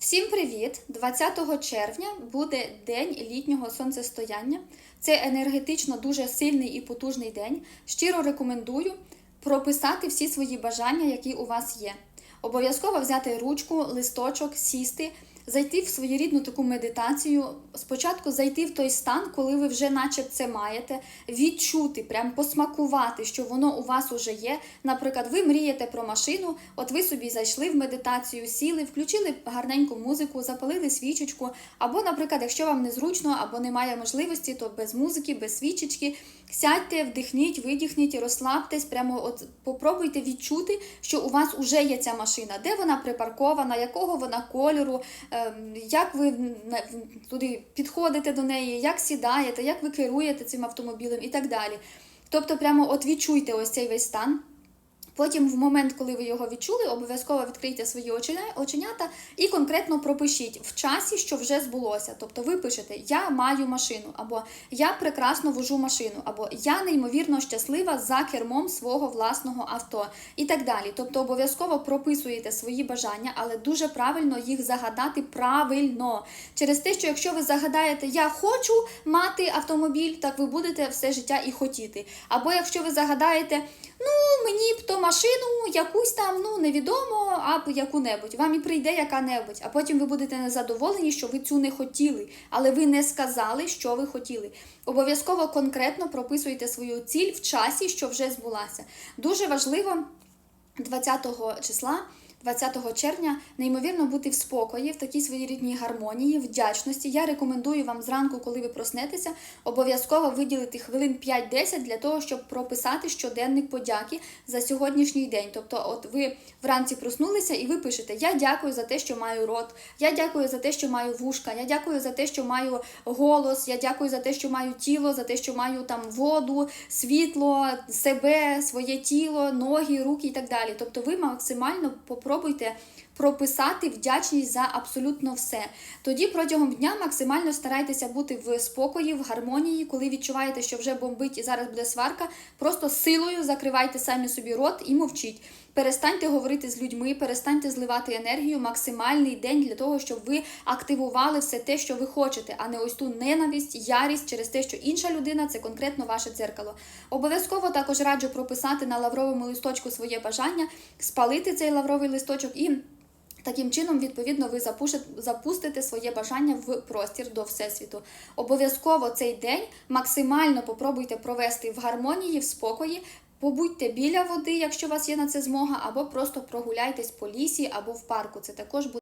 Всім привіт! 20 червня буде день літнього сонцестояння. Це енергетично дуже сильний і потужний день. Щиро рекомендую прописати всі свої бажання, які у вас є. Обов'язково взяти ручку, листочок, сісти, зайти в своєрідну таку медитацію. Спочатку зайти в той стан, коли ви вже наче це маєте, відчути, прям посмакувати, що воно у вас уже є. Наприклад, ви мрієте про машину, от ви собі зайшли в медитацію, сіли, включили гарненьку музику, запалили свічечку. Або, наприклад, якщо вам незручно або немає можливості, то без музики, без свічечки. Сядьте, вдихніть, видихніть, розслабтесь, прямо от попробуйте відчути, що у вас вже є ця машина, де вона припаркована, якого вона кольору, ем, як ви туди підходите до неї, як сідаєте, як ви керуєте цим автомобілем і так далі. Тобто, прямо от відчуйте ось цей весь стан. Потім, в момент, коли ви його відчули, обов'язково відкрийте свої оченята і конкретно пропишіть в часі, що вже збулося. Тобто ви пишете Я маю машину, або Я прекрасно вожу машину, або Я неймовірно щаслива за кермом свого власного авто і так далі. Тобто обов'язково прописуєте свої бажання, але дуже правильно їх загадати правильно. Через те, що якщо ви загадаєте Я хочу мати автомобіль, так ви будете все життя і хотіти. Або якщо ви загадаєте ну мені б то машину якусь там, ну невідомо, або яку-небудь. Вам і прийде яка-небудь, а потім ви будете незадоволені, що ви цю не хотіли, але ви не сказали, що ви хотіли. Обов'язково конкретно прописуйте свою ціль в часі, що вже збулася. Дуже важливо 20 числа. 20 червня неймовірно бути в спокої, в такій своєрідній гармонії, вдячності. Я рекомендую вам зранку, коли ви проснетеся, обов'язково виділити хвилин 5-10 для того, щоб прописати щоденник подяки за сьогоднішній день. Тобто, от ви вранці проснулися і ви пишете: Я дякую за те, що маю рот, я дякую за те, що маю вушка, я дякую за те, що маю голос, я дякую за те, що маю тіло, за те, що маю там воду, світло, себе, своє тіло, ноги, руки і так далі. Тобто, ви максимально попробуйте прописати вдячність за абсолютно все. Тоді протягом дня максимально старайтеся бути в спокої, в гармонії. Коли відчуваєте, що вже бомбить і зараз буде сварка, просто силою закривайте самі собі рот і мовчіть. Перестаньте говорити з людьми, перестаньте зливати енергію, максимальний день для того, щоб ви активували все те, що ви хочете, а не ось ту ненависть, ярість через те, що інша людина це конкретно ваше дзеркало. Обов'язково також раджу прописати на лавровому листочку своє бажання, спалити цей лавровий листочок і. Таким чином, відповідно, ви запустите своє бажання в простір до Всесвіту. Обов'язково цей день максимально попробуйте провести в гармонії, в спокої. Побудьте біля води, якщо у вас є на це змога, або просто прогуляйтесь по лісі або в парку. Це також буде.